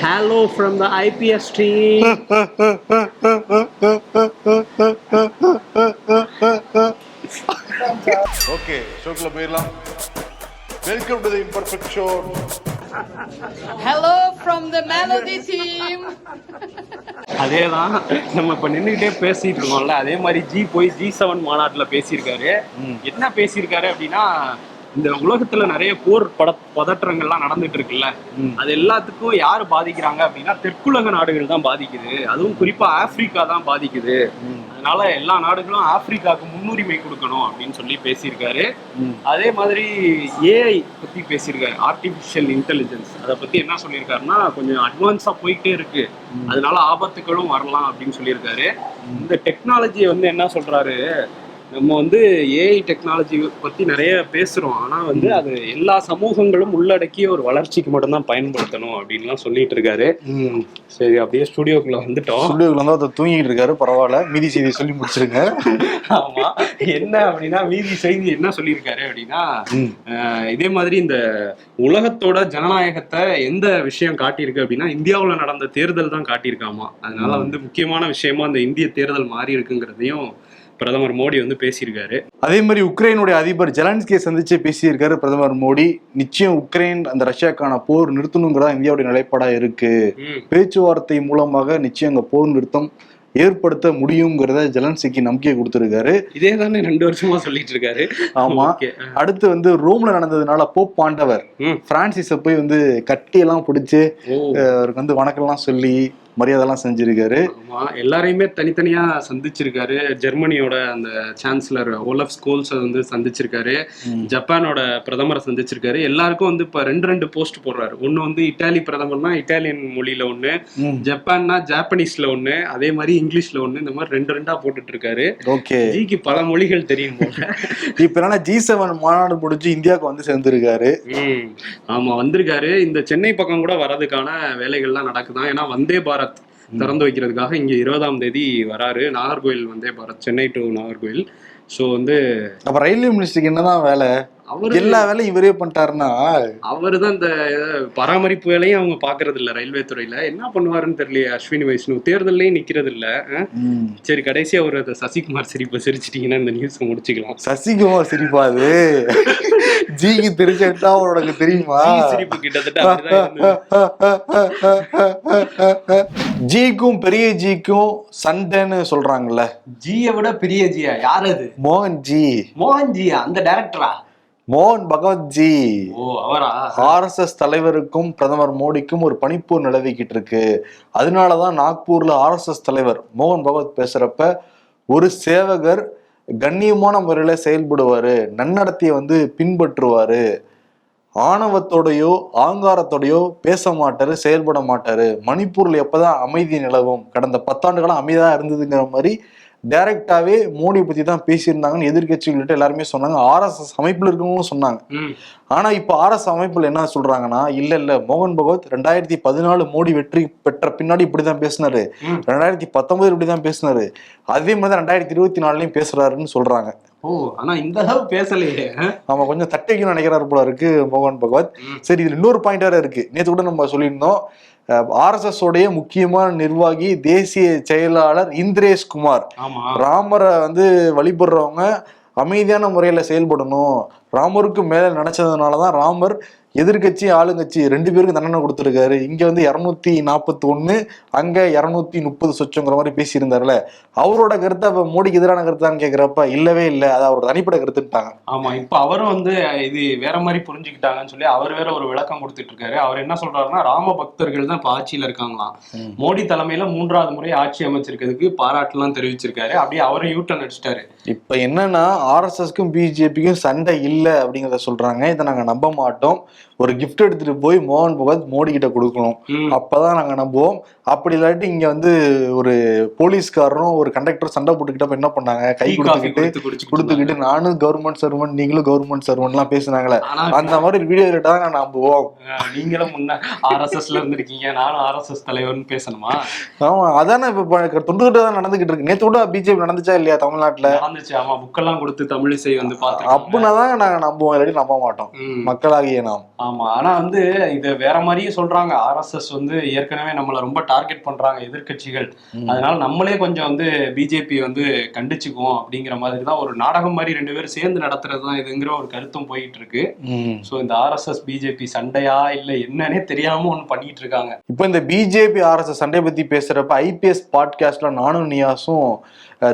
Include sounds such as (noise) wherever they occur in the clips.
Hello from the IPS team. Okay ஷோக்குள்ள போயிடலாம் welcome to the imperfect show Hello from the Melody team. அதே தான் நம்ம இப்ப நின்றுகிட்டே பேசிட்டு இருக்கோம்ல அதே மாதிரி ஜி போய் ஜி செவன் மாநாட்டுல பேசியிருக்காரு என்ன பேசியிருக்காரு அப்படின்னா இந்த உலகத்துல நிறைய போர் பட பதற்றங்கள்லாம் நடந்துட்டு இருக்குல்ல அது எல்லாத்துக்கும் யார் பாதிக்கிறாங்க அப்படின்னா தெற்குலக நாடுகள் தான் பாதிக்குது. அதுவும் குறிப்பா ஆப்பிரிக்கா தான் பாதிக்குது. அதனால எல்லா நாடுகளும் ஆப்பிரிக்காவுக்கு முன்னுரிமை கொடுக்கணும் அப்படின்னு சொல்லி பேசியிருக்காரு. அதே மாதிரி ஏஐ பத்தி பேசியிருக்காரு. ஆர்டிபிஷியல் இன்டெலிஜென்ஸ் அதை பத்தி என்ன சொல்லியிருக்காருன்னா கொஞ்சம் அட்வான்ஸா போயிட்டே இருக்கு. அதனால ஆபத்துகளும் வரலாம் அப்படின்னு சொல்லியிருக்காரு. இந்த டெக்னாலஜியை வந்து என்ன சொல்றாரு? நம்ம வந்து ஏஐ டெக்னாலஜி பத்தி நிறைய பேசுறோம். ஆனா வந்து அது எல்லா சமூகங்களும் உள்ளடக்கிய ஒரு வளர்ச்சிக்கு மட்டும்தான் பயன்படுத்தணும் அப்படின்லாம் சொல்லிட்டு இருக்காரு. சரி அப்படியே ஸ்டுடியோக்குள்ள வந்துட்டோம். ஸ்டுடியோக்குள்ள வந்து ஒருத்தர் தூங்கிட்டு இருக்காரு. பரவாயில்ல. மீதி செய்தி சொல்லி முடிச்சிருங்க. ஆமா. என்ன அப்படின்னா மீதி செய்தி என்ன சொல்லியிருக்காரு அப்படின்னா இதே மாதிரி இந்த உலகத்தோட ஜனநாயகத்தை எந்த விஷயம் காட்டியிருக்கு அப்படின்னா இந்தியாவுல நடந்த தேர்தல் தான் காட்டியிருக்காமா. அதனால வந்து முக்கியமான விஷயமா அந்த இந்திய தேர்தல் மாறி இருக்குங்கிறதையும் பிரதமர் மோடி வந்து பேசியிருக்காரு. அதே மாதிரி உக்ரைனுடைய அதிபர் ஜெலன்ஸ்கியை சந்திச்சு பேசியிருக்காரு பிரதமர் மோடி. நிச்சயம் உக்ரைன் அந்த ரஷ்யாக்கான போர் நிறுத்தணுங்கிறதா இந்தியாவுடைய நிலைப்பாடா இருக்கு. பேச்சுவார்த்தை மூலமாக நிச்சயம் அங்க போர் நிறுத்தம் ஏற்படுத்த முடியுங்கிறத ஜெலன்ஸ்கிக்கு நம்பிக்கை கொடுத்திருக்காரு. இதே தானே ரெண்டு வருஷமா சொல்லிட்டு இருக்காரு. ஆமா. அடுத்து வந்து ரோம்ல நடந்ததுனால போப் பாண்டவர். பிரான்சிஸ போய் வந்து கட்டியெல்லாம் பிடிச்சு அவருக்கு வந்து வணக்கம்லாம் சொல்லி மரியாதைலாம் செஞ்சிருக்காரு. எல்லாரையுமே தனித்தனியா சந்திச்சிருக்காரு. ஜெர்மனியோட அந்த சான்சலர் ஓலஃப் ஸ்கோல்ஸை வந்து சந்திச்சிருக்காரு. ஜப்பானோட பிரதமரை சந்திச்சிருக்காரு. எல்லாருக்கும் வந்து இப்ப ரெண்டு ரெண்டு போஸ்ட் போடுறாரு. ஒண்ணு வந்து இட்டாலி பிரதமர்னா இட்டாலியன் மொழியில ஒண்ணு. ஜப்பான்னா ஜாப்பனீஸ்ல ஒண்ணு அதே மாதிரி இங்கிலீஷ்ல ஒண்ணு இந்த மாதிரி ரெண்டு ரெண்டா போட்டுட்டு இருக்காரு ஓகே. ஜிக்கு பல மொழிகள் தெரியும் (laughs) இப்ப என்னன்னா ஜி செவன் மாநாடு முடிஞ்சு இந்தியாவுக்கு வந்து சேர்ந்திருக்காரு. ஆமா வந்திருக்காரு. இந்த சென்னை பக்கம் கூட வர்றதுக்கான வேலைகள்லாம் நடக்குதான். ஏன்னா வந்தே பாரத் திறந்து வைக்கிறதுக்காக இங்க இருபதாம் தேதி வராரு. நாகர்கோயில் வந்தே பாரத் சென்னை டு நாகர்கோயில் ஸோ வந்து அப்ப ரயில்வே மினிஸ்டருக்கு என்னதான் வேலை? அவரு எல்லா வேலையும் இவரே பண்ணிட்டாருன்னா? அவரு தான் இந்த பராமரிப்பு வேலையும் அவங்க பாக்குறது இல்ல ரயில்வே துறையில. என்ன பண்ணுவாருன்னு தெரியலையே அஸ்வினி வைஷ்ணு. தேர்தல்லையும் நிக்கிறது இல்ல. சரி கடைசியா ஒரு அந்த சசிகுமார் சிரிப்பு சிரிச்சிட்டீங்கன்னா இந்த நியூஸ் முடிச்சுக்கலாம். சசிகுமார் சிரிப்பாது ஜிக்கு தெரிஞ்சுட்டா உனக்கு தெரியுமா? சிரிப்பு கிட்டத்தட்ட. ஜிக்கும் பெரிய ஜிக்கும் சண்டைன்னு சொல்றாங்கல்ல. ஜியை விட பெரிய ஜியா? யார் அது? மோகன் ஜி. மோகன் ஜியா அந்த டைரக்டரா மோகன் பகவத் ஜி ஓ அவரா? ஆர்எஸ்எஸ் தலைவருக்கும் பிரதமர் மோடிக்கும் ஒரு பனிப்போர் நிலவிக்கிட்டு இருக்கு அதனாலதான் நாக்பூர்ல ஆர்எஸ்எஸ் தலைவர் மோகன் பகவத் பேசுறப்ப ஒரு சேவகர் கண்ணியமான முறையில செயல்படுவாரு நன்னடத்தையை வந்து பின்பற்றுவாரு. ஆணவத்தோடையோ ஆங்காரத்தோடையோ பேச மாட்டாரு செயல்பட மாட்டாரு. மணிப்பூர்ல எப்பதான் அமைதி நிலவும்? கடந்த பத்தாண்டுகளா அமைதியா இருந்ததுங்கிற மாதிரி டைரக்டாவே மோடி பத்தி தான் பேசியிருந்தாங்கன்னு எதிர்கட்சிகள்கிட்ட எல்லாருமே சொன்னாங்க. ஆர்எஸ்எஸ் அமைப்புல இருக்கவங்களும் சொன்னாங்க. ஆனா இப்ப ஆர்எஸ் அமைப்புல என்ன சொல்றாங்கன்னா இல்ல இல்ல மோகன் பகவத் ரெண்டாயிரத்தி பதினாலு மோடி வெற்றி பெற்ற பின்னாடி இப்படிதான் பேசினாரு. ரெண்டாயிரத்தி பத்தொன்பது இப்படிதான் பேசினாரு. அதே மாதிரி தான் ரெண்டாயிரத்தி இருபத்தி நாலுலயும் பேசுறாருன்னு சொல்றாங்க. ஓ ஆனா இந்த அளவு பேசலையே? நம்ம கொஞ்சம் தட்டைக்கு நினைக்கிறாரு போல இருக்கு மோகன் பகவத். சரி இதுல இன்னொரு பாயிண்ட் வேற இருக்கு. நேத்து கூட நம்ம சொல்லியிருந்தோம். ஆர்எஸ்எஸ் உடைய முக்கியமான நிர்வாகி தேசிய செயலாளர் இந்திரேஷ் குமார் ராமரை வந்து வழிபடுறவங்க அமைதியான முறையில செயல்படணும். ராமருக்கு மேல நினைச்சதுனாலதான் ராமர் எதிர்க்கட்சி ஆளுங்கட்சி ரெண்டு பேருக்கும் தண்டனை கொடுத்துருக்காரு. இங்க வந்து இருநூத்தி நாற்பத்தி ஒண்ணு அங்க இருநூத்தி முப்பது சொச்சங்கிற மாதிரி பேசியிருந்தாருல. அவரோட கருத்து அப்ப மோடிக்கு எதிரான கருத்தான்னு கேக்குறப்ப இல்லவே இல்லை. அது அவரோட தனிப்பட்ட கருத்துட்டாங்க ஆமா இப்ப அவரும் வந்து இது வேற மாதிரி புரிஞ்சுக்கிட்டாங்கன்னு சொல்லி அவர் வேற ஒரு விளக்கம் கொடுத்துட்டு இருக்காரு அவர் என்ன சொல்றாருன்னா ராம பக்தர்கள் தான் இப்ப ஆட்சியில இருக்காங்களாம். மோடி தலைமையில மூன்றாவது முறை ஆட்சி அமைச்சிருக்கிறதுக்கு பாராட்டுலாம் தெரிவிச்சிருக்காரு. அப்படியே அவரும் யூட்டன் அடிச்சிட்டாரு. இப்ப என்னன்னா ஆர்எஸ்எஸ்க்கும் பிஜேபிக்கும் சண்டை இல்லை அப்படிங்கறத சொல்றாங்க. இதை நாங்க நம்ப மாட்டோம். ஒரு gift எடுத்துட்டு போய் மோகன் பகவத் மோடி கிட்ட கொடுக்கணும். அப்பதான் நாங்க நம்புவோம். அப்படி இல்லாட்டி இங்க வந்து ஒரு போலீஸ்காரரும் ஒரு கண்டக்டர் சண்டை போட்டுக்கிட்டப்ப என்ன பண்ணாங்க? கை கொடுத்துக்கிட்டு கொடுத்துக்கிட்டு நானும் கவர்மெண்ட் சர்வன்ட் நீங்களும் கவர்மெண்ட் சர்வன்ட் எல்லாம் பேசுனாங்களே. அந்த மாதிரி வீடியோ கேட்டா நாங்க நம்புவோம். நீங்களும் முன்ன ஆர்எஸ்எஸ்ல இருந்திருக்கீங்க. நானும் ஆர்எஸ்எஸ் தலைவர்னு பேசணுமா? ஆமா அதானே இப்ப தொண்டுகிட்டு தான் நடந்துகிட்டு இருக்கு. நேத்து கூட பிஜேபி நடந்துச்சா இல்லையா தமிழ்நாட்டுல? நடந்துச்சு ஆமா. புக்கெல்லாம் கொடுத்து தமிழிசை வந்து பாத்து அப்படின்னா தான் நாங்க நம்புவோம். இல்லாட்டி நம்ப மாட்டோம். மக்களாகிய நாம். ஆமா. ஆனா வந்து இது வேற மாதிரியே சொல்றாங்க. ஆர்எஸ்எஸ் வந்து ஏற்கனவே நம்மள ரொம்ப டார்கெட் பண்றாங்க எதிர்க்கட்சிகள். அதனால நம்மளே கொஞ்சம் வந்து பிஜேபி வந்து கண்டிச்சுக்குவோம் அப்படிங்கிற மாதிரி தான் ஒரு நாடகம் மாதிரி ரெண்டு பேரும் சேர்ந்து நடத்துறது தான் இதுங்கிற ஒரு கருத்தும் போயிட்டு இருக்கு. ஸோ இந்த ஆர்எஸ்எஸ் பிஜேபி சண்டையா இல்ல என்னன்னே தெரியாம ஒண்ணு பண்ணிட்டு இருக்காங்க. இப்போ இந்த பிஜேபி ஆர்எஸ்எஸ் சண்டை பத்தி பேசுறப்ப ஐபிஎஸ் பாட்காஸ்ட்ல நானும் நியாஸும்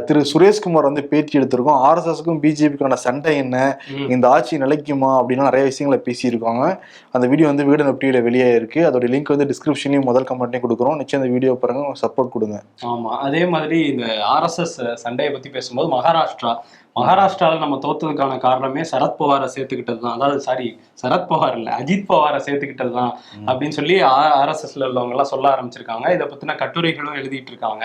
திரு சுரேஷ்குமார் வந்து பேட்டி எடுத்திருக்கோம். ஆர்எஸ்எஸ்க்கும் பிஜேபிக்கான சண்டை என்ன. இந்த ஆட்சி நிலைக்குமா? அப்படின்னு நிறைய விஷயங்களை பேசியிருக்காங்க. அந்த வீடியோ வந்து வீடு நப்டியில வெளியே இருக்கு. அதோட லிங்க் வந்து டிஸ்கிரிப்ஷன்லையும் முதல் கமெண்ட்லையும் கொடுக்குறோம். நிச்சயம் இந்த வீடியோ பாருங்க சப்போர்ட் கொடுங்க. ஆமா. அதே மாதிரி இந்த ஆர்எஸ்எஸ் சண்டையை பத்தி பேசும்போது மகாராஷ்டிரா. மகாராஷ்டிரால நம்ம தோத்ததுக்கான காரணமே சரத்பவாரை சேர்த்துக்கிட்டது தான் அதாவது சாரி சரத்பவார் இல்ல அஜித் பவாரை சேர்த்துக்கிட்டது தான் அப்படின்னு சொல்லி ஆர்எஸ்எஸ்ல உள்ளவங்க எல்லாம் சொல்ல ஆரம்பிச்சிருக்காங்க. இதை பத்தின கட்டுரைகளும் எழுதிட்டு இருக்காங்க.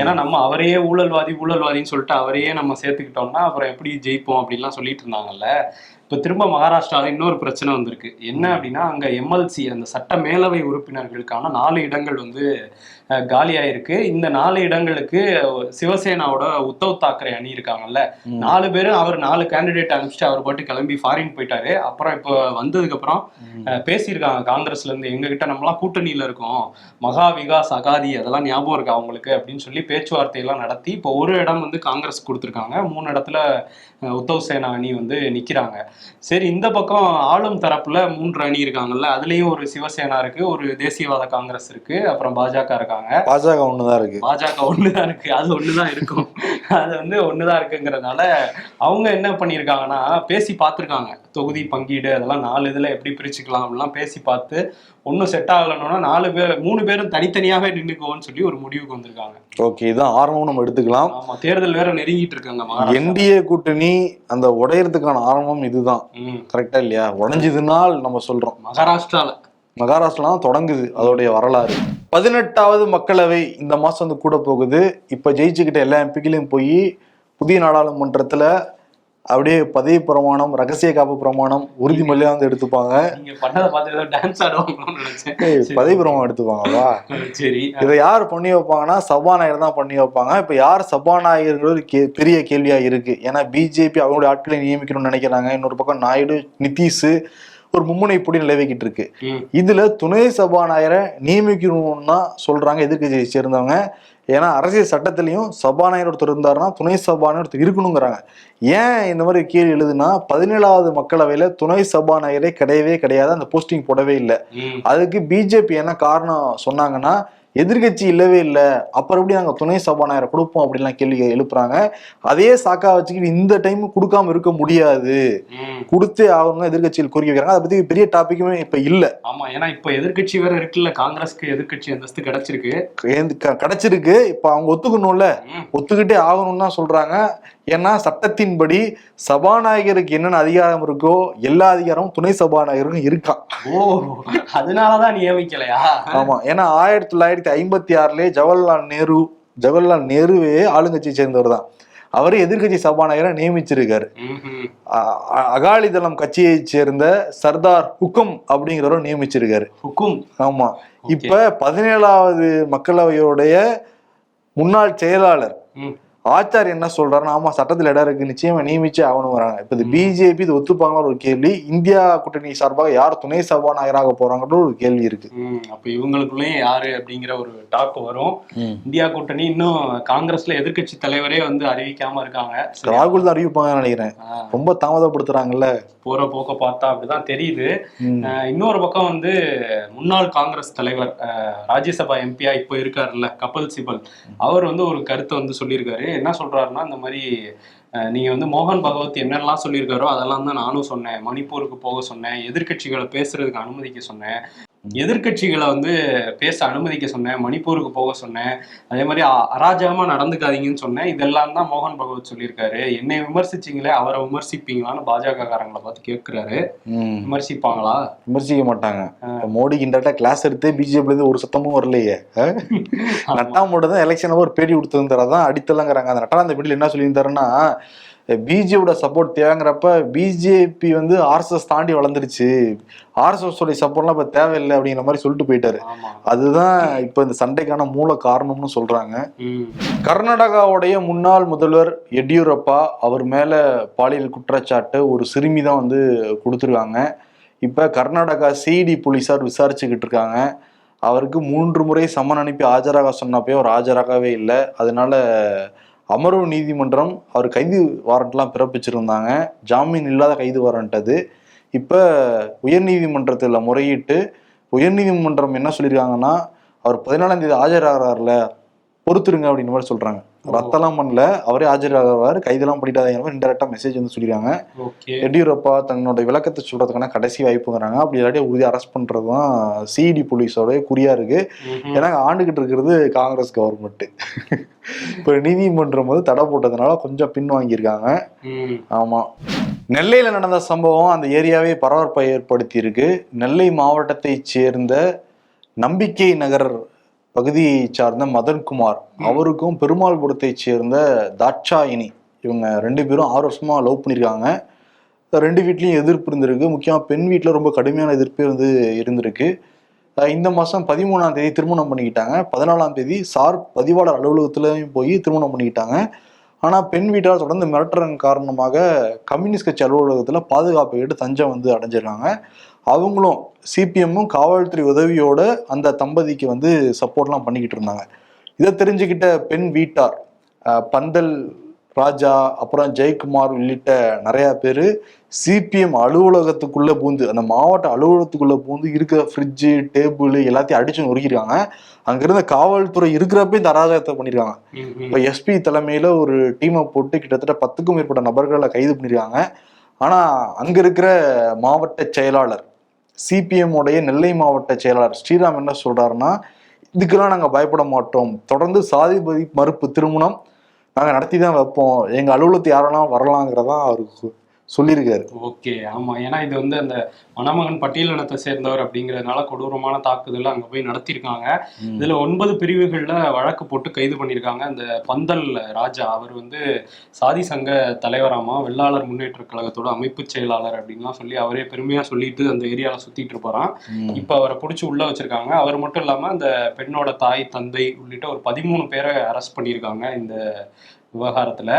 ஏன்னா நம்ம அவரையே ஊழல்வாதி ஊழல்வாதின்னு சொல்லிட்டு அவரையே நம்ம சேர்த்துக்கிட்டோம்னா அப்புறம் எப்படி ஜெயிப்போம் அப்படின்லாம் சொல்லிட்டு இருந்தாங்கல்ல. இப்ப திரும்ப மகாராஷ்டிரால இன்னொரு பிரச்சனை வந்திருக்கு. என்ன அப்படின்னா அங்க எம்எல்சி அந்த சட்ட மேலவை உறுப்பினர்களுக்கான நாலு இடங்கள் வந்து காலியாயிருக்கு. இந்த நாலு இடங்களுக்கு சிவசேனாவோட உத்தவ் தாக்கரே அணி இருக்காங்கல்ல நாலு பேரும் அவர் நாலு கேண்டிடேட் அனுப்பிச்சிட்டு அவர் பாட்டு கிளம்பி ஃபாரின் போயிட்டாரு. அப்புறம் இப்போ வந்ததுக்கு அப்புறம் பேசியிருக்காங்க காங்கிரஸ்ல இருந்து எங்க கிட்ட நம்மலாம் கூட்டணியில இருக்கோம். மகா விகாஸ் அகாதி அதெல்லாம் ஞாபகம் இருக்கு அவங்களுக்கு அப்படின்னு சொல்லி பேச்சுவார்த்தை எல்லாம் நடத்தி இப்போ ஒரு இடம் வந்து காங்கிரஸ் கொடுத்துருக்காங்க. மூணு இடத்துல உத்தவ் சேனா அணி வந்து நிக்கிறாங்க. சரி இந்த பக்கம் ஆளும் தரப்புல மூன்று அணி இருக்காங்கல்ல அதுலயும் ஒரு சிவசேனா இருக்கு ஒரு தேசியவாத காங்கிரஸ் இருக்கு அப்புறம் பாஜக இருக்காங்க. பாஜக ஒண்ணுதான் இருக்கு. பாஜக ஒண்ணுதான் இருக்கு அது ஒண்ணுதான் இருக்கும். அது வந்து ஒண்ணுதான் இருக்குங்கிறதுனால அவங்க என்ன பண்ணியிருக்காங்கன்னா பேசி பார்த்துருக்காங்க. தொகுதி பங்கீடு அதெல்லாம் நாலு இதுல எப்படி பிரிச்சுக்கலாம் அப்படிலாம் பேசி பார்த்து ஒன்றும் செட் ஆகலைன்னா நாலு பேர் மூணு பேரும் தனித்தனியாவே நின்னுக்குவோம்னு சொல்லி ஒரு முடிவுக்கு வந்திருக்காங்க. ஓகே இதான் ஆரம்பம் நம்ம எடுத்துக்கலாம். ஆமா தேர்தல் வேற நெருங்கிட்டு இருக்காங்க. என்டிஏ கூட்டணி அந்த உடையறதுக்கான ஆரம்பம் இதுதான். கரெக்டா இல்லையா? உடைஞ்சதுனால் நம்ம சொல்றோம். மகாராஷ்டிரால. மகாராஷ்டிரா தான் தொடங்குது அதோடைய வரலாறு. பதினெட்டாவது மக்களவை இந்த மாசம் வந்து கூட போகுது. இப்ப ஜெயிச்சுக்கிட்ட எல்லா எம்பிக்களையும் போய் புதிய நாடாளுமன்றத்துல அப்படியே பதவி பிரமாணம் ரகசிய காப்பு பிரமாணம் உறுதிமொழியா வந்து எடுத்துப்பாங்க. பதவி பிரமாணம் எடுத்துப்பாங்களா சரி. இதை யார் பண்ணி வைப்பாங்கன்னா சபாநாயகர் தான் பண்ணி வைப்பாங்க. இப்ப யார் சபாநாயகர்கள் பெரிய கேள்வியா இருக்கு? ஏன்னா பிஜேபி அவங்களுடைய ஆட்களை நியமிக்கணும்னு நினைக்கிறாங்க. இன்னொரு பக்கம் நாயுடு நிதிஷ் ஒரு மும்முனை போட்டி நிலவிக்கிட்டு இருக்கு இதுல துணை சபாநாயகரை நியமிக்கணும்னு சொல்றாங்க எதிர்க்கட்சியை சேர்ந்தவங்க. ஏன்னா அரசியல் சட்டத்திலையும் சபாநாயகர் ஒருத்தர் இருந்தாருன்னா துணை சபாநாயகர் ஒருத்தர் இருக்கணுங்கிறாங்க. ஏன் இந்த மாதிரி கேள்வி எழுதுனா பதினேழாவது மக்களவையில துணை சபாநாயகரே கிடையவே கிடையாது. அந்த போஸ்டிங் போடவே இல்லை. அதுக்கு பிஜேபி என்ன காரணம் சொன்னாங்கன்னா எதிர்க்கட்சி இல்லவே இல்லை. அப்புறம் எப்படி நாங்கள் துணை சபாநாயகரை கொடுப்போம் அப்படின்லாம் கேள்வி எழுப்புறாங்க. அதே சாக்கா வச்சுக்கிட்டு இந்த டைம் கொடுக்காம இருக்க முடியாது. கொடுத்தே ஆகணும்னு எதிர்க்கட்சியில் கோரிக்கை வைக்கிறாங்க. அதை பத்தி பெரிய டாபிக்குமே இப்ப இல்ல. ஆமா ஏன்னா இப்ப எதிர்க்கட்சி வேற இருக்குல்ல. காங்கிரஸ்க்கு எதிர்க்கட்சி அந்தஸ்து கிடைச்சிருக்கு. கிடைச்சிருக்கு. இப்ப அவங்க ஒத்துக்கணும்ல. ஒத்துக்கிட்டே ஆகணும்னு தான் சொல்றாங்க. ஏன்னா சட்டத்தின்படி சபாநாயகருக்கு என்னென்ன அதிகாரம் இருக்கோ எல்லா அதிகாரமும் துணை சபாநாயகருக்கும் இருக்கான் ஓ அதனாலதான் நியமிக்கலையா? ஆமா ஏன்னா ஆயிரத்தி தொள்ளாயிரத்தி ஐம்பத்தி ஆறுலயே ஜவஹர்லால் நேரு ஜவஹர்லால் நேருவே ஆளுங்கட்சியை சேர்ந்தவர் தான். அவரு எதிர்க்கட்சி சபாநாயகரை நியமிச்சிருக்காரு. அகாலிதளம் கட்சியை சேர்ந்த சர்தார் ஹுக்கம் அப்படிங்கிறவரை நியமிச்சிருக்காரு. ஹுக்கும். ஆமா இப்ப பதினேழாவது மக்களவையோடைய முன்னாள் செயலாளர். ஆச்சார் என்ன சொல்றாருன்னா ஆமா சட்டத்தில் இடம் இருக்கு நிச்சயமா நியமிச்சே ஆகணும் வராங்க. இப்ப இது பிஜேபி இது ஒத்துப்பாங்களா ஒரு கேள்வி. இந்தியா கூட்டணி சார்பாக யார் துணை சபாநாயகராக போறாங்கன்ற ஒரு கேள்வி இருக்கு. அப்ப இவங்களுக்குள்ளயும் யாரு அப்படிங்கிற ஒரு டாக் வரும். இந்தியா கூட்டணி இன்னும் காங்கிரஸ்ல எதிர்க்கட்சி தலைவரே வந்து அறிவிக்காம இருக்காங்க. ராகுல் தான் அறிவிப்பாங்கன்னு நினைக்கிறேன். ரொம்ப தாமதப்படுத்துறாங்கல்ல. போற போக்க பார்த்தா அப்படிதான் தெரியுது. இன்னொரு பக்கம் வந்து முன்னாள் காங்கிரஸ் தலைவர் ராஜ்யசபா எம்பியா இப்போ இருக்காருல்ல கபில் சிபல். அவர் வந்து ஒரு கருத்தை வந்து சொல்லியிருக்காரு. என்ன சொல்றாருன்னா இந்த மாதிரி அஹ், நீங்க வந்து மோகன் பகவத் என்னெல்லாம் சொல்லியிருக்காரோ அதெல்லாம் தான் நானும் சொன்னேன். மணிப்பூருக்கு போக சொன்னேன். எதிர்க்கட்சிகளை பேசுறதுக்கு அனுமதிக்க சொன்னேன். எதிர்க்கட்சிகளை வந்து பேச அனுமதிக்க சொன்னேன். மணிப்பூருக்கு போக சொன்னேன். அதே மாதிரி அ- அராஜகமா நடந்துக்காதீங்கன்னு சொன்னேன். இதெல்லாம் தான் மோகன் பகவத் சொல்லியிருக்காரு. என்னை விமர்சிச்சீங்களே அவரை விமர்சிப்பீங்களான்னு பாஜக காரங்களை பார்த்து கேட்கிறாரு. விமர்சிப்பாங்களா? விமர்சிக்க மாட்டாங்க. மோடிக்கு இன்டா கிளாஸ் எடுத்து பிஜேபில இருந்து ஒரு சத்தமும் வரலையே? நட்டா மட்டும் தான் எலெக்ஷன்ல ஒரு பேட்டி கொடுத்துருந்தாரதான் அடித்தலங்கிறாங்க அந்த நட்டா அந்த பேட்டியில் என்ன சொல்லியிருந்தாருன்னா பிஜேபியோட சப்போர்ட் தேவைங்கிறப்ப பிஜேபி வந்து ஆர்எஸ்எஸ் தாண்டி வளர்ந்துருச்சு. ஆர்எஸ்எஸ் உடைய சப்போர்ட்லாம் இப்ப தேவையில்லை அப்படிங்கிற மாதிரி சொல்லிட்டு போயிட்டாரு. அதுதான் இப்ப இந்த சண்டைக்கான மூல காரணம்னு சொல்றாங்க. கர்நாடகாவுடைய முன்னாள் முதல்வர் எடியூரப்பா அவர் மேல பாலியல் குற்றச்சாட்டு ஒரு சிறுமி தான் வந்து கொடுத்துருக்காங்க. இப்ப கர்நாடகா சிடி போலீசார் விசாரிச்சுக்கிட்டு இருக்காங்க. அவருக்கு மூன்று முறை சம்மன் அனுப்பி ஆஜராக சொன்னப்போ அவர் ஆஜராகவே இல்லை. அதனால அமர்வு நீதிமன்றம் அவர் கைது வாரண்ட்லாம் பிறப்பிச்சிருந்தாங்க. ஜாமீன் இல்லாத கைது வாரண்ட் அது. இப்போ உயர்நீதிமன்றத்தில் முறையிட்டு உயர்நீதிமன்றம் என்ன சொல்லியிருக்காங்கன்னா அவர் பதினாலாம் தேதி ஆஜராகிறார்ல பொறுத்துருங்க அப்படின்னு மாதிரி சொல்கிறாங்க ரத்தம்லாம் பண்ணல. அவரே ஆஜராகிறார் கைதெல்லாம் பண்ணிட்டாதீங்க இன்டெரக்டா மெசேஜ் வந்து ஓகே. எடியூரப்பா தன்னோட விளக்கத்தை சொல்றதுக்கான கடைசி வாய்ப்புங்கிறாங்க. அப்படி இல்லாட்டி உறுதி அரெஸ்ட் பண்றது தான் சிஇடி போலீஸோட குறியா இருக்கு. ஏன்னா ஆண்டுகிட்டு இருக்கிறது காங்கிரஸ் கவர்மெண்ட் இப்போ நீதிமன்றம் வந்து தடை போட்டதுனால கொஞ்சம் பின் வாங்கியிருக்காங்க. ஆமா. நெல்லையில நடந்த சம்பவம் அந்த ஏரியாவே பரபரப்பை ஏற்படுத்தி இருக்கு நெல்லை மாவட்டத்தை சேர்ந்த நம்பிக்கை நகர் பகுதியை சார்ந்த மதன்குமார். அவருக்கும் பெருமாள்புரத்தை சேர்ந்த தாட்சாயினி. இவங்க ரெண்டு பேரும் ஆறு வருஷமா லவ் பண்ணியிருக்காங்க ரெண்டு வீட்லயும் எதிர்ப்பு இருந்திருக்கு. முக்கியமா பெண் வீட்டில் ரொம்ப கடுமையான எதிர்ப்பே வந்து இருந்திருக்கு. இந்த மாசம் பதிமூணாம் தேதி திருமணம் பண்ணிக்கிட்டாங்க. பதினாலாம் தேதி சார் பதிவாளர் அலுவலகத்துலயும் போய் திருமணம் பண்ணிக்கிட்டாங்க. ஆனா பெண் வீட்டார் தொடர்ந்து மிரட்டுறதன் காரணமாக கம்யூனிஸ்ட் கட்சி அலுவலகத்துல பாதுகாப்பு கேட்டு தஞ்சம் வந்து அடைஞ்சிருக்காங்க அவங்களும் சிபிஎம்மும் காவல்துறை உதவியோட அந்த தம்பதிக்கு வந்து சப்போர்ட்லாம் பண்ணிக்கிட்டு இருந்தாங்க. இதை தெரிஞ்சுக்கிட்ட பெண் வீட்டார் பந்தல் ராஜா அப்புறம் ஜெயக்குமார் உள்ளிட்ட நிறைய பேர் சிபிஎம் அலுவலகத்துக்குள்ள பூந்து அந்த மாவட்ட அலுவலகத்துக்குள்ள பூந்து இருக்கிற ஃப்ரிட்ஜு டேபிள் எல்லாத்தையும் அடிச்சு நொறுக்கிருக்காங்க அங்கிருந்த காவல்துறை இருக்கிறப்ப இந்த அராஜகத்தை ம். இப்ப எஸ்பி தலைமையில ஒரு டீமை போட்டு கிட்டத்தட்ட பத்துக்கும் மேற்பட்ட நபர்களை கைது பண்ணிருக்காங்க ஆனா அங்க இருக்கிற மாவட்ட செயலாளர் சிபிஎம் உடைய நெல்லை மாவட்ட செயலாளர் ஸ்ரீராம் என்ன சொல்றாருன்னா இதுக்கெல்லாம் நாங்கள் பயப்பட மாட்டோம். தொடர்ந்து சாதிபதி மறுப்பு திருமணம் நாங்கள் நடத்தி தான் வைப்போம். எங்கள் அலுவலகத்து யாரெல்லாம் வரலாங்கிறதான் அவருக்கு சொல்லியிருக்காரு. ஓகே ஆமா. ஏன்னா இது வந்து அந்த மணமகன் பட்டியலினத்தை சேர்ந்தவர் அப்படிங்கறதுனால கொடூரமான தாக்குதல் அங்க போய் நடத்தியிருக்காங்க. இதுல ஒன்பது பிரிவுகள்ல வழக்கு போட்டு கைது பண்ணியிருக்காங்க. அந்த பந்தல் ராஜா அவர் வந்து சாதி சங்க தலைவராமா வெள்ளாளர் முன்னேற்ற கழகத்தோட அமைப்பு செயலாளர் அப்படின்லாம் சொல்லி அவரே பெருமையா சொல்லிட்டு அந்த ஏரியால சுத்திட்டு இருப்பாராம். இப்ப அவரை பிடிச்சி உள்ள வச்சிருக்காங்க. அவர் மட்டும் இல்லாம அந்த பெண்ணோட தாய் தந்தை உள்ளிட்ட ஒரு பதிமூணு பேரை அரெஸ்ட் பண்ணியிருக்காங்க. இந்த விவகாரத்துல.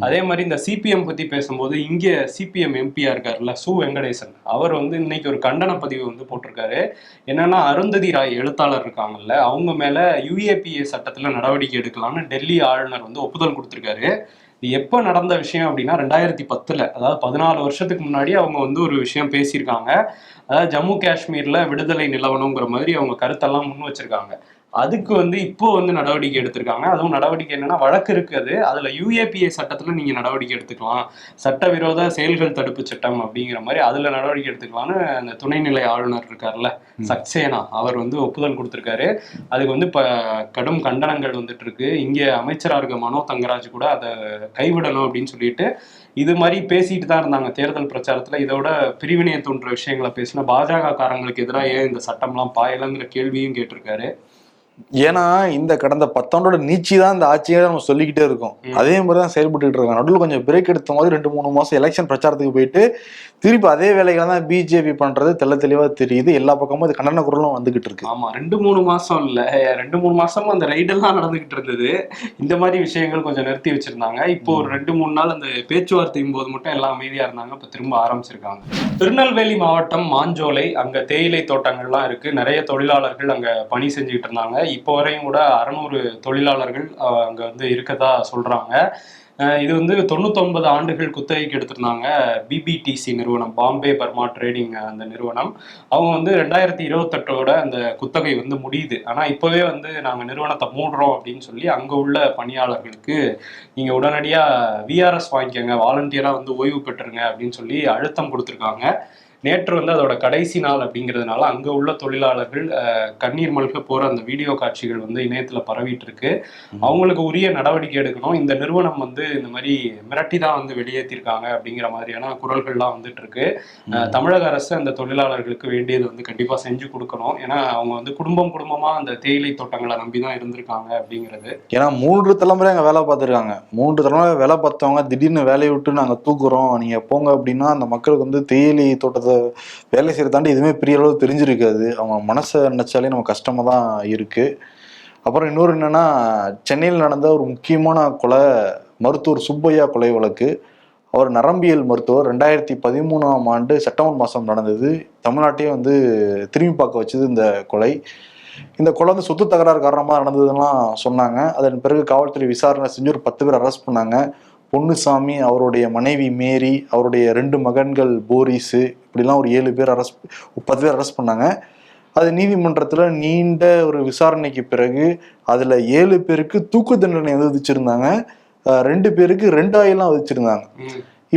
அதே மாதிரி இந்த சிபிஎம் பத்தி பேசும்போது இங்க சிபிஎம் எம்பியா இருக்காருல்ல சு வெங்கடேசன். அவர் வந்து இன்னைக்கு ஒரு கண்டன பதிவு வந்து போட்டிருக்காரு. என்னன்னா அருந்ததி ராய் எழுத்தாளர் இருக்காங்கல்ல அவங்க மேல யுஏபிஏ சட்டத்துல நடவடிக்கை எடுக்கலாம்னு டெல்லி ஆளுநர் வந்து ஒப்புதல் கொடுத்திருக்காரு. இது எப்போ நடந்த விஷயம் அப்படின்னா ரெண்டாயிரத்தி பத்துல அதாவது பதினாலு வருஷத்துக்கு முன்னாடி அவங்க வந்து ஒரு விஷயம் பேசியிருக்காங்க. அதாவது ஜம்மு காஷ்மீர்ல விடுதலை நிலவணுங்கிற மாதிரி அவங்க கருத்தெல்லாம் முன் வச்சிருக்காங்க. அதுக்கு வந்து இப்போ வந்து நடவடிக்கை எடுத்திருக்காங்க. அதுவும் நடவடிக்கை என்னன்னா வழக்கு இருக்குது. அதுல யுஏபிஏ சட்டத்துல நீங்க நடவடிக்கை எடுத்துக்கலாம். சட்டவிரோத செயல்கள் தடுப்பு சட்டம் அப்படிங்கிற மாதிரி அதுல நடவடிக்கை எடுத்துக்கலாம்னு அந்த துணைநிலை ஆளுநர் இருக்கார்ல சக்சேனா அவர் வந்து ஒப்புதல் கொடுத்திருக்காரு. அதுக்கு வந்து இப்ப கடும் கண்டனங்கள் வந்துட்டு இருக்கு இங்க அமைச்சரா இருக்க மனோ தங்கராஜ் கூட அதை கைவிடணும் அப்படின்னு சொல்லிட்டு இது மாதிரி பேசிட்டு தான் இருந்தாங்க. தேர்தல் பிரச்சாரத்துல இதோட பிரிவினையை தோன்ற விஷயங்களை பேசின பாஜக காரங்களுக்கு எதிராக ஏன் இந்த சட்டம்லாம் பாயலங்கிற கேள்வியும் கேட்டிருக்காரு. ஏன்னா இந்த கடந்த பத்தாண்டோட நீச்சி தான் இந்த ஆட்சியை நம்ம சொல்லிக்கிட்டே இருக்கோம். அதே மாதிரி தான் செயல்பட்டு இருக்காங்க நடுவில் கொஞ்சம் பிரேக் எடுத்த மாதிரி ரெண்டு மூணு மாசம் எலெக்ஷன் பிரச்சாரத்துக்கு போயிட்டு திருப்பி அதே வேலைகளை தான் பிஜேபி பண்றது. தெள்ள தெளிவா தெரியுது. எல்லா பக்கமும் இது கண்டன குரலும் வந்துகிட்டு இருக்கு. ஆமா ரெண்டு மூணு மாசம் இல்ல. ரெண்டு மூணு மாசம் அந்த ரைடெல்லாம் நடந்துகிட்டு இருந்தது. இந்த மாதிரி விஷயங்கள் கொஞ்சம் நிறுத்தி வச்சிருந்தாங்க. இப்போ ஒரு ரெண்டு மூணு நாள் அந்த பேச்சுவார்த்தையும் போது மட்டும் எல்லாம் அமைதியா இருந்தாங்க. இப்ப திரும்ப ஆரம்பிச்சிருக்காங்க. திருநெல்வேலி மாவட்டம் மாஞ்சோலை அங்க தேயிலை தோட்டங்கள்லாம் இருக்கு. நிறைய தொழிலாளர்கள் அங்க பணி செஞ்சுக்கிட்டு இருந்தாங்க. இப்போ வரையும் கூட அறநூறு தொழிலாளர்கள் அங்க வந்து இருக்கதா சொல்றாங்க. இது வந்து தொண்ணூத்தொன்பது ஆண்டுகள் குத்தகைக்கு எடுத்திருந்தாங்க பிபிடிசி நிறுவனம் பாம்பே பர்மா ட்ரேடிங் அந்த நிறுவனம். அவங்க வந்து ரெண்டாயிரத்தி இருபத்தெட்டோட அந்த குத்தகை வந்து முடியுது. ஆனால் இப்போவே வந்து நாங்கள் நிறுவனத்தை மூடுறோம் அப்படின்னு சொல்லி அங்கே உள்ள பணியாளர்களுக்கு நீங்கள் உடனடியாக விஆர்எஸ் வாங்கிக்கோங்க வாலண்டியராக வந்து ஓய்வு பெற்றுருங்க அப்படின்னு சொல்லி அழுத்தம் கொடுத்துருக்காங்க. நேற்று வந்து அதோட கடைசி நாள் அப்படிங்கிறதுனால அங்க உள்ள தொழிலாளர்கள் கண்ணீர் மல்க போற அந்த வீடியோ காட்சிகள் வந்து இணையத்துல பரவிட்டு இருக்கு அவங்களுக்கு உரிய நடவடிக்கை எடுக்கணும். இந்த நிறுவனம் வந்து இந்த மாதிரி மிரட்டி தான் வந்து வெளியேற்றிருக்காங்க அப்படிங்கிற மாதிரியான குரல்கள்லாம் வந்துட்டு இருக்கு தமிழக அரசு அந்த தொழிலாளர்களுக்கு வேண்டியது வந்து கண்டிப்பா செஞ்சு கொடுக்கணும். ஏன்னா அவங்க வந்து குடும்பம் குடும்பமா அந்த தேயிலை தோட்டங்களை நம்பி தான் இருந்திருக்காங்க அப்படிங்கிறது. ஏன்னா மூன்று தலைமுறை அங்க வேலை பார்த்துருக்காங்க. மூன்று தலைமுறை வேலை பார்த்தவங்க திடீர்னு வேலையை விட்டு நாங்க தூக்குறோம். நீங்க போங்க அப்படின்னா அந்த மக்களுக்கு வந்து தேயிலை தோட்டத்தை வேலை செய்கிற தாண்டி எதுவுமே பெரிய அளவு தெரிஞ்சிருக்காது. அவங்க மனசை நினச்சாலே நம்ம கஷ்டமாக தான் இருக்குது அப்புறம் இன்னொரு என்னென்னா சென்னையில் நடந்த ஒரு முக்கியமான கொலை மருத்துவர் சுப்பையா கொலை வழக்கு. அவர் நரம்பியல் மருத்துவர். ரெண்டாயிரத்தி பதிமூணாம் ஆண்டு செப்டம்பர் மாதம் நடந்தது. தமிழ்நாட்டையே வந்து திரும்பி பார்க்க வச்சது இந்த கொலை. இந்த கொலை வந்து சொத்து தகராறு காரணமாக நடந்ததுலாம் சொன்னாங்க. அதன் பிறகு காவல்துறை விசாரணை செஞ்சு ஒரு பத்து பேர் அரெஸ்ட் பண்ணாங்க. பொன்னுசாமி அவருடைய மனைவி மேரி அவருடைய ரெண்டு மகன்கள் போரிஸு இப்படிலாம் ஒரு ஏழு பேர் அரெஸ்ட் பத்து பேர் அரெஸ்ட் பண்ணாங்க. அது நீதிமன்றத்தில் நீண்ட ஒரு விசாரணைக்கு பிறகு அதில் ஏழு பேருக்கு தூக்கு தண்டனை வந்து விதிச்சிருந்தாங்க ரெண்டு பேருக்கு ரெண்டு ஆயிலாம் விதிச்சிருந்தாங்க.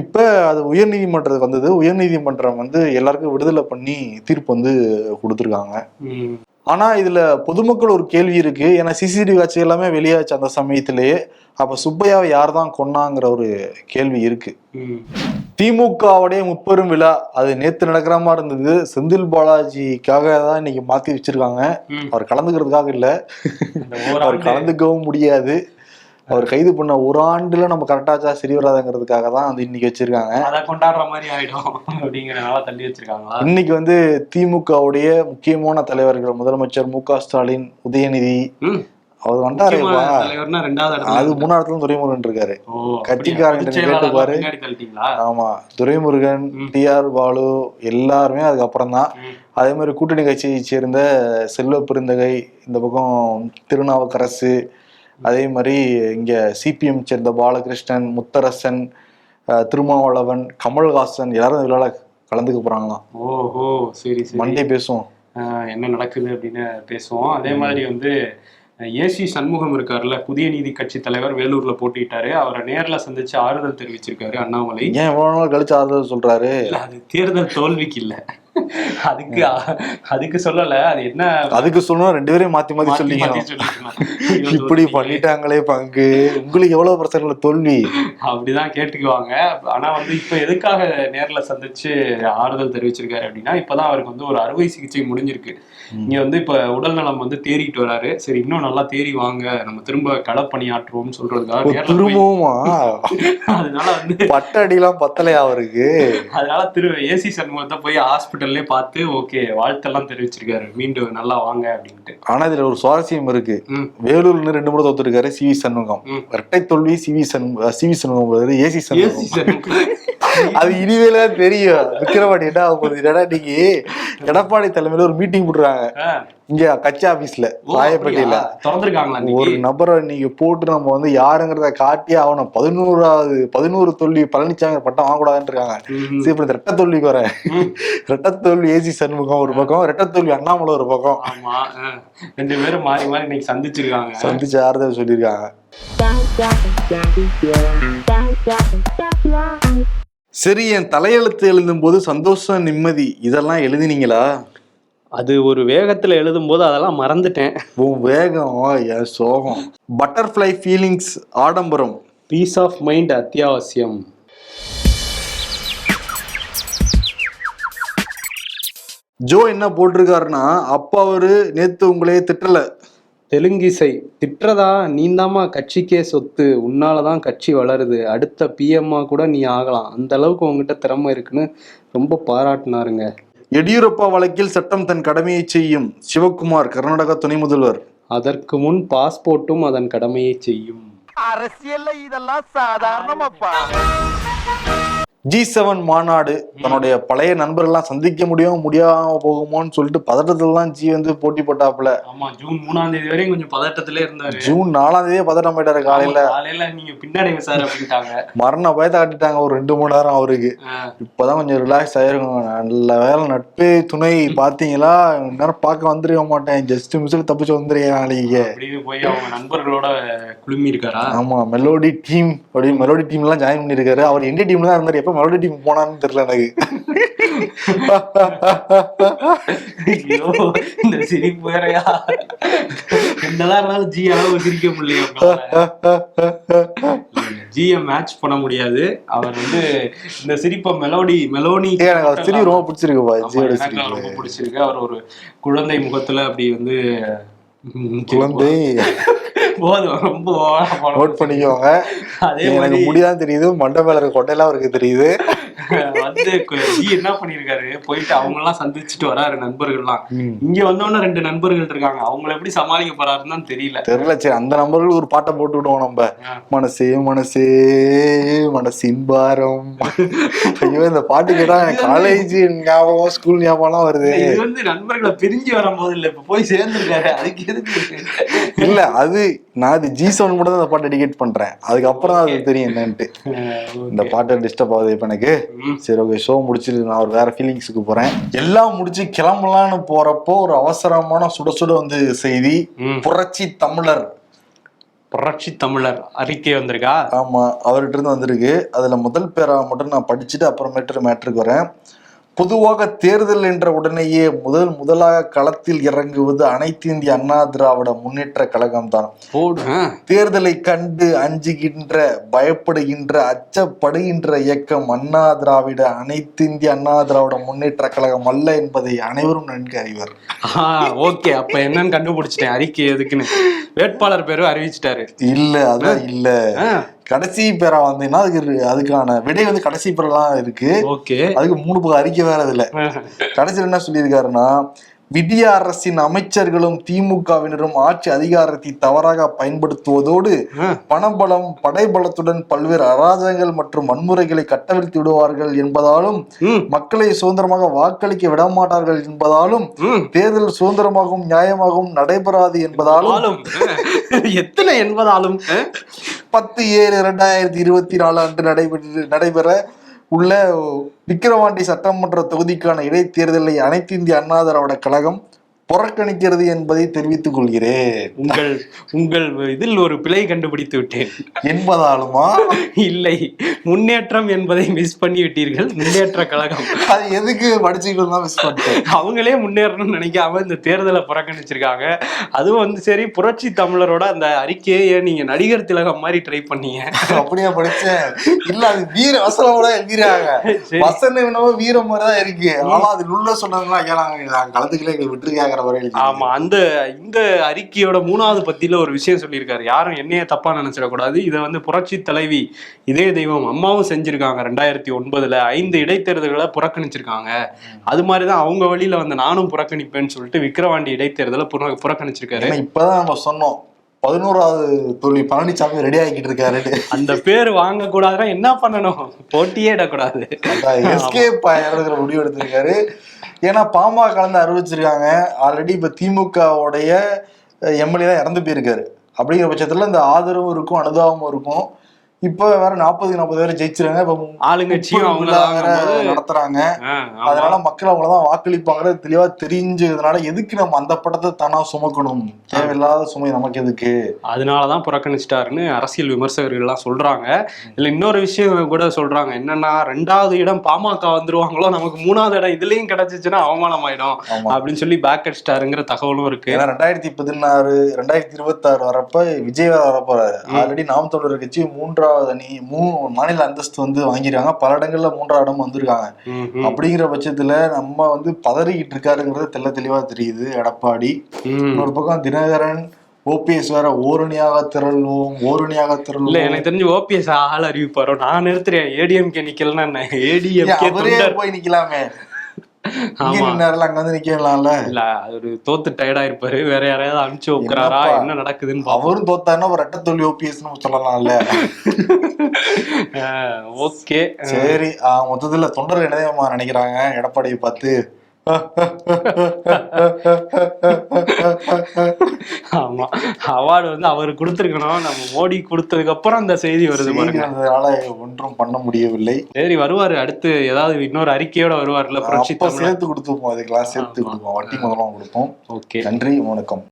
இப்போ அது உயர்நீதிமன்றத்துக்கு வந்தது. உயர்நீதிமன்றம் வந்து எல்லாருக்கும் விடுதலை பண்ணி தீர்ப்பு வந்து கொடுத்துருக்காங்க. ஆனா இதுல பொதுமக்கள் ஒரு கேள்வி இருக்கு. ஏன்னா சிசிடிவி காட்சி எல்லாமே வெளியாச்சு அந்த சமயத்திலேயே அப்ப சுப்பையாவை யார் தான் கொன்னாங்கிற ஒரு கேள்வி இருக்கு. திமுகவுடைய முப்பெரும் விழா அது நேத்து நடக்கிற மாதிரி இருந்தது. செந்தில் பாலாஜிக்காக தான் இன்னைக்கு மாத்தி வச்சிருக்காங்க. அவர் கலந்துக்கிறதுக்காக இல்ல. அவர் கலந்துக்கவும் முடியாது. அவர் கைது பண்ண ஒரு ஆண்டுல நம்ம கரெக்டாச்சா சரி வராதுங்கிறதுக்காக தான் வந்து இன்னைக்கு வச்சிருக்காங்க அதை கொண்டாடுற மாதிரி ஆயிடும் அப்படிங்கறனால தள்ளி வச்சிருக்காங்களா இன்னைக்கு வந்து திமுகவுடைய முக்கியமான தலைவர்கள் முதலமைச்சர் மு க ஸ்டாலின் உதயநிதி. அவர் இடத்துல அது மூணாவது இடத்துல துரைமுருகன் இருக்காரு கட்சிக்காரங்க அப்படியா? கேட்டு பொதுச் பாரு. செயலாளர்லாம் பின்னாடி தள்ளிட்டீங்களா ஆமா துரைமுருகன். டி ஆர் பாலு எல்லாருமே அதுக்கப்புறம் தான். அதே மாதிரி கூட்டணி கட்சியை சேர்ந்த செல்வ பெருந்தகை இந்த பக்கம் திருநாவுக்கரசு அதே மாதிரி இங்க சிபிஎம் சேர்ந்த பாலகிருஷ்ணன் முத்தரசன் திருமாவளவன் கமல்ஹாசன் எல்லாரும் விழால கலந்துக்க போறாங்களாம். ஓஹோ சரி சரி. மண்டே பேசுவோம். என்ன நடக்குது அப்படின்னு பேசுவோம். அதே மாதிரி வந்து ஏசி சண்முகம் இருக்காருல்ல புதிய நீதி கட்சி தலைவர் வேலூர்ல போட்டிட்டாரு. அவரை நேர்ல சந்திச்சு ஆறுதல் தெரிவிச்சிருக்காரு அண்ணாமலை. ஏன் கழிச்சு ஆறுதல் சொல்றாரு? அது தேர்தல் தோல்விக்கு இல்ல. அதுக்கு அதுக்கு சொல்லல அது என்ன அதுக்கு சொல்லணும் ரெண்டு பேரையும் மாத்தி மாத்தி சொல்லிக்கணும். இப்படி பண்ணிட்டாங்களே பங்கு. உங்களுக்கு எவ்வளவு பிரச்சனை தோல்வி. அப்படிதான் கேட்டுக்குவாங்க. ஆனா வந்து இப்ப எதுக்காக நேர்ல சந்திச்சு ஆறுதல் தெரிவிச்சிருக்காரு அப்படின்னா இப்பதான் அவருக்கு வந்து ஒரு அறுவை சிகிச்சை முடிஞ்சிருக்கு. இங்க வந்து இப்ப உடல் நலம் வந்து தேறிட்டு வராரு. சரி இன்னும் நல்லா தேறி வாங்க. நம்ம திரும்ப களப்பணியாற்றுவோம்னு சொல்றதுக்காக திரும்பவுமா? அதனால வந்து பட்டடிலாம் பத்தலையா அவருக்கு? அதனால திரு ஏசி சண்முகத்தை போய் ஹாஸ்பிட்டல்லே பார்த்து ஓகே வாழ்த்தெல்லாம் தெரிவிச்சிருக்காரு. மீண்டும் நல்லா வாங்க அப்படின்ட்டு. ஆனா இதுல ஒரு சுவாரஸ்யம் இருக்கு. வேலூர்ல ரெண்டு முறை தோத்துருக்காரு சி வி சண்முகம். இரட்டை தோல்வி C V சண் C V Shanmugam. AC Shanmugam. அது இனிமேல தெரியும். விக்கிரவாணி என்ன ஆக போகுது? என்னடா இன்னைக்கு எடப்பாடி தலைமையில ஒரு மீட்டிங் போடுறாங்க. இங்க கட்சி ஆபீஸ்ல ராயப்பேட்டையில? திறந்திருக்காங்களா ஒரு நபரை நீங்க போட்டு நம்ம வந்து யாருங்கிறத காட்டியே ஆகணும். பதினோராவது பதினோரு தோல்வி பழனிசாமி பட்டம் வாங்கக்கூடாதுன்னு இருக்காங்க ம்ஹும். சரி இப்ப ரெட்ட தோல்விக்கு வரேன். ரெட்ட தோல்வி ஏசி சண்முகம் ஒரு பக்கம் ரெட்ட தோல்வி அண்ணாமலை ஒரு பக்கம். ஆமா. ரெண்டு பேரும் மாறி மாறி இன்னைக்கு சந்திச்சிருக்காங்க. சந்திச்சு ஆறுதல் சொல்லியிருக்காங்க. சரி என் தலையெழுத்து எழுதும் போது சந்தோஷம் நிம்மதி இதெல்லாம் எழுதினீங்களா? அது ஒரு வேகத்துல எழுதும் போது அதெல்லாம் மறந்துட்டேன். உன் வேகம் என் சோகம். பட்டர்ஃப்ளை ஃபீலிங்ஸ் ஆடம்பரம். பீஸ் ஆஃப் மைண்ட் அத்தியாவசியம். ஜோ என்ன போட்டிருக்காருன்னா அப்பா அவரு நேத்து உங்களையே திட்டல. தெலுங்கிசை திட்டுறதா? நீந்தாமா கட்சிக்கே சொத்து. உன்னாலதான் கட்சி வளருது. அடுத்த பிஎம்மா கூட நீ ஆகலாம். அந்த அளவுக்கு உங்ககிட்ட திறமை இருக்குன்னு ரொம்ப பாராட்டினாருங்க. எடியூரப்பா வழக்கில் சட்டம் தன் கடமையை செய்யும். சிவகுமார் கர்நாடகா துணை முதல்வர். அதற்கு முன் பாஸ்போர்ட்டும் அதன் கடமையை செய்யும். அரசியல்ல இதெல்லாம் சாதாரணமாப்பா. ஜி செவன் மாநாடு தன்னுடைய பழைய நண்பர்கள்லாம் சந்திக்க முடியும் முடியாம போகுமோன்னு சொல்லிட்டு பதட்டத்துலலாம் ஜி வந்து போட்டி போட்டாப்புல. ஆமா ஜூன் மூணாம் தேதி வரையும் கொஞ்சம் பதட்டத்திலே இருந்தாரு. ஜூன் நாலாம் தேதியே பதட்டம் போயிட்டாரு காலையில. காலையில நீங்க பின்னாடி சார் அப்படின்ட்டாங்க. மரண பயத்தை காட்டிட்டாங்க ஒரு ரெண்டு மணி நேரம் அவருக்கு. இப்பதான் கொஞ்சம் ரிலாக்ஸ் ஆயிருக்கும் நல்ல வேலை நட்பே துணை பாத்தீங்களா? நேரம் பார்க்க வந்துருக்க மாட்டேன். ஜஸ்ட் மிஸ்ல தப்பிச்சு வந்துருக்கேன் நாளைக்கு. அப்படின்னு போய் அவங்க நண்பர்களோட குழுமி இருக்காரா ஆமா மெலோடி டீம் அப்படின்னு மெலோடி டீம் எல்லாம் ஜாயின் பண்ணிருக்காரு அவர் எந்த டீம்ல தான் இருந்தாரு. எப்ப மெலோடி டீம் போனான்னு தெரியல எனக்கு. இந்த சிரிப்பு வேறையா? என்னதான் இருந்தாலும் ஜி அளவு சிரிக்க முடியல ஜியை மேட்ச் பண்ண முடியாது. அவர் வந்து இந்த சிரிப்பை மெலோடி மெலோனி சிரி ரொம்ப சிரிப்பு. ரொம்ப பிடிச்சிருக்கு. அவர் ஒரு குழந்தை முகத்துல அப்படி வந்து குழந்தை. போதும். ரொம்ப நோட் பண்ணிக்கோங்க. அதே எனக்கு மாதிரி முடிதான் தெரியுது. மண்டை மேல இருக்க கொட்டையெல்லாம் அவருக்கு தெரியுது. வந்து என்ன பண்ணிருக்காரு? போயிட்டு அவங்க எல்லாம் சந்திச்சுட்டு வராரு நண்பர்கள்லாம். இங்க வந்தோடனே ரெண்டு நண்பர்கள் இருக்காங்க. அவங்கள எப்படி சமாளிக்க போறாருன்னு தான் தெரியல. தெரியல சரி அந்த நம்பர்கள் ஒரு பாட்டை போட்டு விடுவோம் நம்ம. மனசே மனசே மனசின் பாரம். ஐயோ இந்த பாட்டு கேட்டா காலேஜ் ஞாபகம் ஸ்கூல் ஞாபகம்லாம் வருது. இது வந்து நண்பர்களை பிரிஞ்சு வரும்போது இல்ல இப்ப போய் சேர்ந்துருக்காரு. அதுக்கு எதுக்கு? இல்ல அது நான் இது ஜி செவன் மட்டும் தான் இந்த பாட்டு டெடிகேட் பண்றேன். அதுக்கப்புறம் அது தெரியும் என்னன்ட்டு. (laughs) இந்த பாட்டு டிஸ்டர்ப் ஆகுது இப்ப எனக்கு. சரி ஓகே ஷோ முடிச்சிட்டு நான் ஒரு வேற ஃபீலிங்ஸுக்கு போறேன். எல்லாம் முடிச்சு கிளம்பலான்னு போறப்போ ஒரு அவசரமான சுட சுட வந்து செய்தி. புரட்சி தமிழர். புரட்சி தமிழர் அறிக்கை வந்திருக்கா? ஆமா அவர்கிட்ட இருந்து வந்திருக்கு. அதுல முதல் பேரா மட்டும் நான் படிச்சுட்டு அப்புறமேட்டு மேட்ருக்கு வரேன். பொதுவாக தேர்தல் என்ற உடனேயே முதல் முதலாக களத்தில் இறங்குவது அனைத்து இந்திய அண்ணா திராவிட முன்னேற்ற கழகம் தான் போடு ஆ. தேர்தலை கண்டு அஞ்சுகின்ற பயப்படுகின்ற அச்சப்படுகின்ற இயக்கம் அண்ணா திராவிட அனைத்து இந்திய அண்ணா திராவிட முன்னேற்ற கழகம் அல்ல என்பதை அனைவரும் நன்கு அறிவர். ஓகே. அப்ப என்னன்னு கண்டுபிடிச்சிட்டேன். அறிக்கை எதுக்குன்னு. வேட்பாளர் பேரும் அறிவிச்சிட்டாரு. இல்ல அதான் இல்ல. கடைசி பேரா வந்தீங்கன்னா அதுக்கு அதுக்கான விடை வந்து கடைசி பேரெல்லாம் இருக்கு. ஓகே. அதுக்கு மூணு பக்கம் அறிக்கை வேற இதுல. கடைசியில் என்ன சொல்லியிருக்காருன்னா விடிய அரசின் அமைச்சர்களும் திமுகவினரும் ஆட்சி அதிகாரத்தை தவறாக பயன்படுத்துவதோடு. பணபலம் படைபலத்துடன் பல்வேறு அராஜகங்கள் மற்றும் வன்முறைகளை கட்டவிழ்த்து விடுவார்கள் என்பதாலும் மக்களை சுதந்திரமாக வாக்களிக்க விடமாட்டார்கள் என்பதாலும். தேர்தல் சுதந்திரமாகவும் நியாயமாகவும் நடைபெறாது என்பதாலும் எத்தனை என்பதாலும்? பத்து ஏழு இரண்டாயிரத்தி இருபத்தி நாலு அன்று நடைபெற்று நடைபெற உள்ள விக்கிரவாண்டி சட்டமன்ற தொகுதிக்கான இடைத்தேர்தலை அனைத்து இந்திய அண்ணா திராவிட கழகம் புறக்கணிக்கிறது என்பதை தெரிவித்துக் கொள்கிறேன். உங்கள் உங்கள் இதில் ஒரு பிழை கண்டுபிடித்து விட்டேன். என்பதாலுமா? இல்லை. முன்னேற்றம் என்பதை மிஸ் பண்ணி விட்டீர்கள் முன்னேற்ற கழகம். அது எதுக்கு படிச்சுக்கிட்டு தான் மிஸ் பண்ணிட்டேன். அவங்களே முன்னேறணும்னு நினைக்காம இந்த தேர்தலை புறக்கணிச்சிருக்காங்க. அதுவும் வந்து சரி புரட்சி தமிழரோட அந்த அறிக்கையை நீங்க நடிகர் திலகம் மாதிரி ட்ரை பண்ணீங்க. அப்படியே படிச்சேன். இல்ல அது வீர வசனோட எழுதிறாங்க சரி. வசனம் என்னவோ வீரம் மாதிரி தான் இருக்கு. ஆனா அது உள்ள சொன்னதுலாம் ஏன் நாங்க எங்களை விட்டுருக்காங்கிற வரை எழுதி ஆமா அந்த இந்த அறிக்கையோட மூணாவது பத்தியில ஒரு விஷயம் சொல்லியிருக்காரு. யாரும் என்னைய தப்பா நினைச்சிடக்கூடாது. இதை வந்து புரட்சி தலைவி இதே தெய்வம் அம்மாவும் செஞ்சிருக்காங்க ரெண்டாயிரத்தி ஒன்பதுல. ஐந்து இடைத்தேர்தல்களை புறக்கணிச்சிருக்காங்க. அது மாதிரிதான் அவங்க வழியில வந்து நானும் புறக்கணிப்பேன்னு சொல்லிட்டு விக்கிரவாண்டி இடைத்தேர்தலை புற புறக்கணிச்சிருக்காரு. இப்பதான் நம்ம சொன்னோம். பதினோராவது தொழில் பழனிசாமி ரெடி ஆகிட்டு இருக்காரு அந்த பேர் வாங்க கூடாதுன்னா என்ன பண்ணணும்? போட்டியே இடக்கூடாது. எஸ்கேப் ஆயிருங்கிற முடிவு எடுத்திருக்காரு. ஏன்னா பாமக கலந்து அறிவிச்சிருக்காங்க. ஆல்ரெடி இப்ப திமுகவுடைய எம்எல்ஏ தான் இறந்து போயிருக்காரு. அப்படிங்கிற பட்சத்துல இந்த ஆதரவும் இருக்கும் அனுதாபமும் இருக்கும். இப்ப வேற நாற்பதுக்கு நாற்பது பேர் ஜெயிச்சிருக்காங்க. இப்ப ஆளுங்கட்சியும் அவங்க நடத்துறாங்க. அதனால மக்கள் அவங்களதான் வாக்களிப்பாங்கிறது தெளிவா தெரிஞ்சதுனால எதுக்கு நம்ம அந்த படத்தை தானா சுமக்கணும்? தேவையில்லாத சுமை நமக்கு எதுக்கு? அதனாலதான் புறக்கணிச்சிட்டாருன்னு அரசியல் விமர்சகர்கள் எல்லாம் சொல்றாங்க. இதுல இன்னொரு விஷயம் கூட சொல்றாங்க. என்னன்னா ரெண்டாவது இடம் பாமக வந்துருவாங்களோ நமக்கு மூணாவது இடம் இதுலயும் கிடைச்சிச்சுன்னா அவமானம் ஆயிடும் அப்படின்னு சொல்லி பேக் அடிச்சிட்டாருங்கிற தகவலும் இருக்கு. ஏன்னா ரெண்டாயிரத்தி பதினாறு ரெண்டாயிரத்தி இருபத்தி ஆறு வரப்ப விஜய் வேற வரப்போறாரு. ஆல்ரெடி நாம் தமிழர் கட்சி மூன்றாவது அணி மூணு மாநில அந்தஸ்து வந்து வாங்கிருக்காங்க. பல இடங்கள்ல மூன்றாவது இடம் வந்திருக்காங்க. ம், ம், அப்படிங்கிற பட்சத்துல நம்ம வந்து பதறிக்கிட்டு இருக்காருங்கிறது தெள்ள தெளிவா தெரியுது. எடப்பாடி. ம். இன்னொரு பக்கம் தினகரன் ஓபிஎஸ் வேற ஓரணியாக திரள்வோம் ஓரணியாக இல்ல திரள்வோம் எனக்கு தெரிஞ்சு ஓபிஎஸ் ஆள் அறிவிப்பாரோ? நான் நிறுத்துறேன். ஏடிஎம்கே நிக்கலன்னா என்ன? ஏடிஎம்கே போய் நிக்கலாமே. அங்க வந்து நிக்கலாம்ல? இல்ல அவரு தோத்து டயர்டா இருப்பாரு வேற யாரையாவது அனுப்பிச்சு வைக்கிறாரா? என்ன நடக்குதுன்னு அவரும் தோத்தாருன்னா ஒரு ரெட்டத்தொல்லி ஓபிஎஸ் சொல்லலாம்ல? (laughs) ஓகே சரி மொத்தத்துல தொண்டர் என்னதேமா நினைக்கிறாங்க? எடப்பாடியை பார்த்து. ஆமா. அவார்டு வந்து அவர் கொடுத்திருக்கணும். நம்ம மோடி கொடுத்ததுக்கு அப்புறம் அந்த செய்தி வருது பாருங்க. செய்தியானதுனால ஒன்றும் பண்ண முடியவில்லை. சரி வருவாரு. அடுத்து ஏதாவது இன்னொரு அறிக்கையோட வருவார்ல சேர்த்து கொடுத்துப்போம் அதுக்கெல்லாம் சேர்த்து கொடுப்போம். வட்டி முதலாம் கொடுப்போம். ஓகே. நன்றி வணக்கம்.